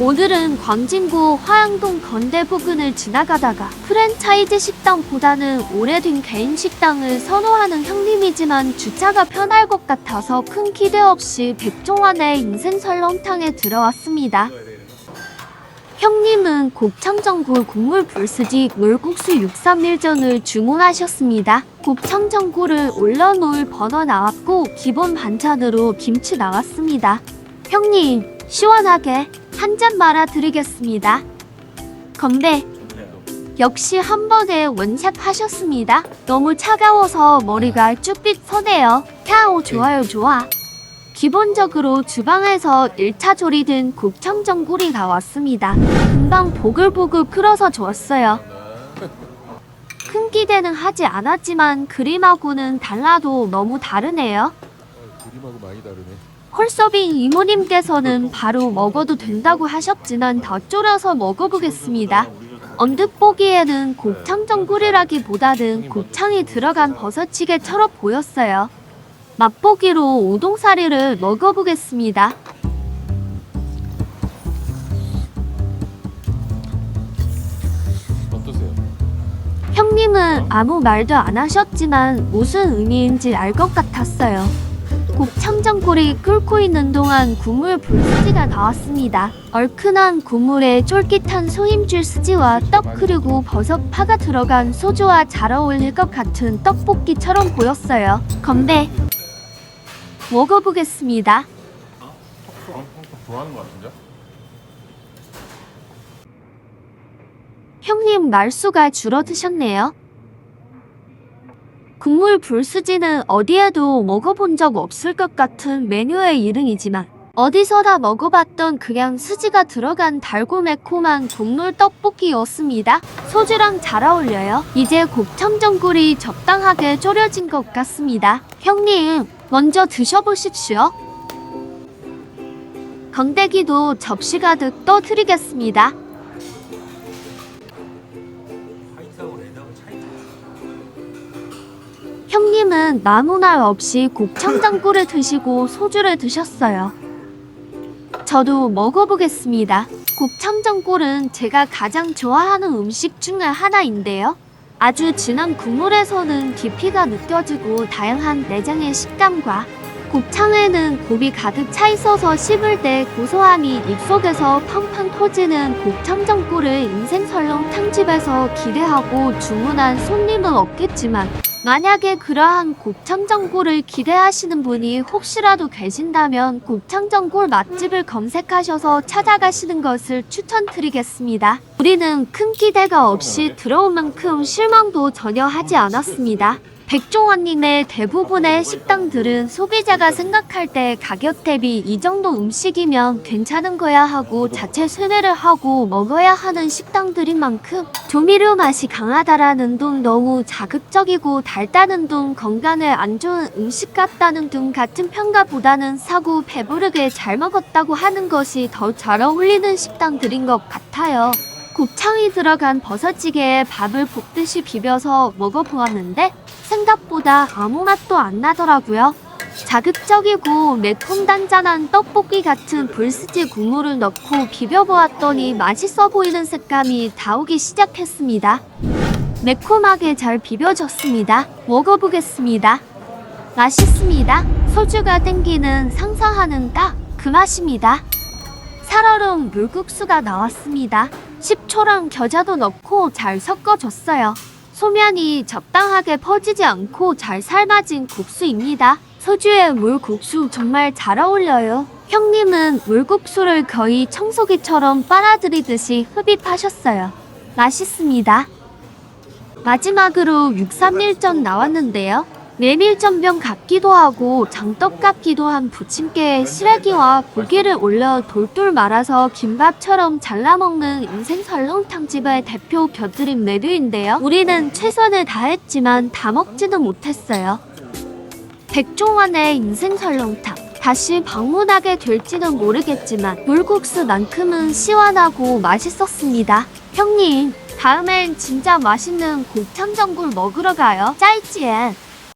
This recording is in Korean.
오늘은 광진구 화양동 건대 부근을 지나가다가 프랜차이즈 식당보다는 오래된 개인 식당을 선호하는 형님이지만 주차가 편할 것 같아서 큰 기대 없이 백종원의 인생 설렁탕에 들어왔습니다. 형님은 곱창전골 국물 불스지 물국수 631전을 주문하셨습니다. 곱창전골을 올려놓을 버너 나왔고 기본 반찬으로 김치 나왔습니다. 형님, 시원하게 한 잔 말아 드리겠습니다. 건배, 역시 한 번에 원샷 하셨습니다. 너무 차가워서 머리가 쭈삣 서네요. 캬오 좋아요 좋아. 기본적으로 주방에서 1차 조리된 곱창전골이 나왔습니다. 금방 보글보글 끓어서 좋았어요. 큰 기대는 하지 않았지만 그림하고는 달라도 너무 다르네요. 그림하고 많이 다르네. 홀서빙 이모님께서는 바로 먹어도 된다고 하셨지만 더 졸여서 먹어보겠습니다. 언뜻 보기에는 곱창전골이라기보다는 곱창이 들어간 버섯찌개처럼 보였어요. 맛보기로 우동사리를 먹어보겠습니다. 어떠세요? 형님은 아무 말도 안 하셨지만 무슨 의미인지 알 것 같았어요. 곱창전골이 끓고 있는 동안 국물 불스지가 나왔습니다. 얼큰한 국물에 쫄깃한 소임줄 스지와 떡 그리고 버섯 파가 들어간 소주와 잘 어울릴 것 같은 떡볶이처럼 보였어요. 건배 먹어보겠습니다. 형님 말수가 줄어드셨네요. 국물 불수지는 어디에도 먹어본 적 없을 것 같은 메뉴의 이름이지만 어디서나 먹어봤던 그냥 수지가 들어간 달고 매콤한 국물 떡볶이였습니다. 소주랑 잘 어울려요. 이제 곱창전골이 적당하게 졸여진 것 같습니다. 형님, 먼저 드셔보십시오. 건더기도 접시 가득 떠드리겠습니다. 형님은 나무날 없이 곱창전골을 드시고 소주를 드셨어요. 저도 먹어보겠습니다. 곱창전골은 제가 가장 좋아하는 음식 중에 하나인데요. 아주 진한 국물에서는 깊이가 느껴지고 다양한 내장의 식감과 곱창에는 곱이 가득 차 있어서 씹을 때 고소함이 입속에서 팡팡 터지는 곱창전골을 인생 설렁탕집에서 기대하고 주문한 손님은 없겠지만 만약에 그러한 곱창전골을 기대하시는 분이 혹시라도 계신다면 곱창전골 맛집을 검색하셔서 찾아가시는 것을 추천드리겠습니다. 우리는 큰 기대가 없이 들어온 만큼 실망도 전혀 하지 않았습니다. 백종원님의 대부분의 식당들은 소비자가 생각할 때 가격 대비 이 정도 음식이면 괜찮은 거야 하고 자체 세뇌를 하고 먹어야 하는 식당들인 만큼 조미료 맛이 강하다라는 둥 너무 자극적이고 달다는 둥 건강에 안 좋은 음식 같다는 둥 같은 평가보다는 사고 배부르게 잘 먹었다고 하는 것이 더 잘 어울리는 식당들인 것 같아요. 곱창이 들어간 버섯찌개에 밥을 볶듯이 비벼서 먹어보았는데 생각보다 아무 맛도 안 나더라고요. 자극적이고 매콤단짠한 떡볶이 같은 불스지 국물을 넣고 비벼보았더니 맛있어 보이는 색감이 나오기 시작했습니다. 매콤하게 잘 비벼졌습니다. 먹어보겠습니다. 맛있습니다. 소주가 땡기는 상상하는 딱그 맛입니다. 살얼음 물국수가 나왔습니다. 식초랑 겨자도 넣고 잘 섞어줬어요. 소면이 적당하게 퍼지지 않고 잘 삶아진 국수입니다. 소주에 물국수 정말 잘 어울려요. 형님은 물국수를 거의 청소기처럼 빨아들이듯이 흡입하셨어요. 맛있습니다. 마지막으로 631전 나왔는데요. 메밀전병 같기도 하고 장떡 같기도 한 부침개에 시래기와 고기를 올려 돌돌 말아서 김밥처럼 잘라 먹는 인생 설렁탕집의 대표 곁들임 메뉴인데요. 우리는 최선을 다했지만 다 먹지는 못했어요. 백종원의 인생 설렁탕. 다시 방문하게 될지는 모르겠지만 물국수만큼은 시원하고 맛있었습니다. 형님, 다음엔 진짜 맛있는 곱창전골 먹으러 가요. 짜이찌엔.